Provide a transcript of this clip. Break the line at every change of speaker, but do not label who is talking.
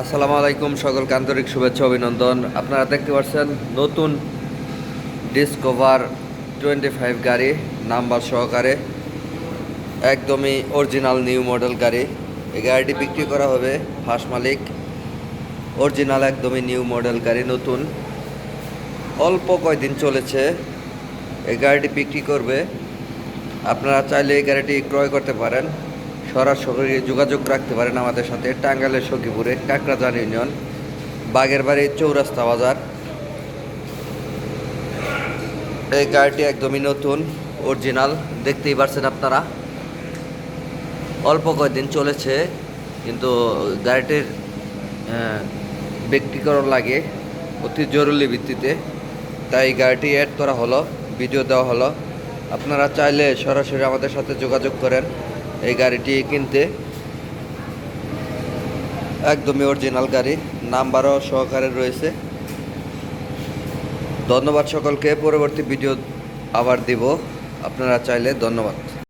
আসসালামু আলাইকুম, সকলকে আন্তরিক শুভেচ্ছা, অভিনন্দন। আপনারা দেখতে পাচ্ছেন নতুন ডিসকভার টোয়েন্টি ফাইভ গাড়ি, নাম্বার সহকারে। একদমই অরিজিনাল নিউ মডেল গাড়ি। এই গাড়িটি বিক্রি করা হবে ফার্স্ট মালিক। অরিজিনাল একদমই নিউ মডেল গাড়ি, নতুন। অল্প কয়দিন চলেছে এই গাড়িটি বিক্রি করবে। আপনারা চাইলে এই গাড়িটি ক্রয় করতে পারেন। সরাসরি যোগাযোগ রাখতে পারেন আমাদের সাথে টাঙ্গাইলের সখীপুরে কাকরাজান ইউনিয়ন বাগের বাড়ি চৌরাস্তা বাজার। এই গাড়িটি একদমই নতুন অরিজিনাল দেখতেই পারছেন আপনারা। অল্প কয়েকদিন চলেছে, কিন্তু গাড়িটির ব্যক্তিকরণ লাগে, অতি জরুরি ভিত্তিতে। তাই গাড়িটি অ্যাড করা হলো ভিডিও দেওয়া হলো। আপনারা চাইলে সরাসরি আমাদের সাথে যোগাযোগ করেন। এই গাড়িটি কিনতে। একদমই অরিজিনাল গাড়ি, নাম্বারও সহকারে রয়েছে। ধন্যবাদ সকলকে, পরবর্তী ভিডিও আবার দিব। আপনারা চাইলে ধন্যবাদ।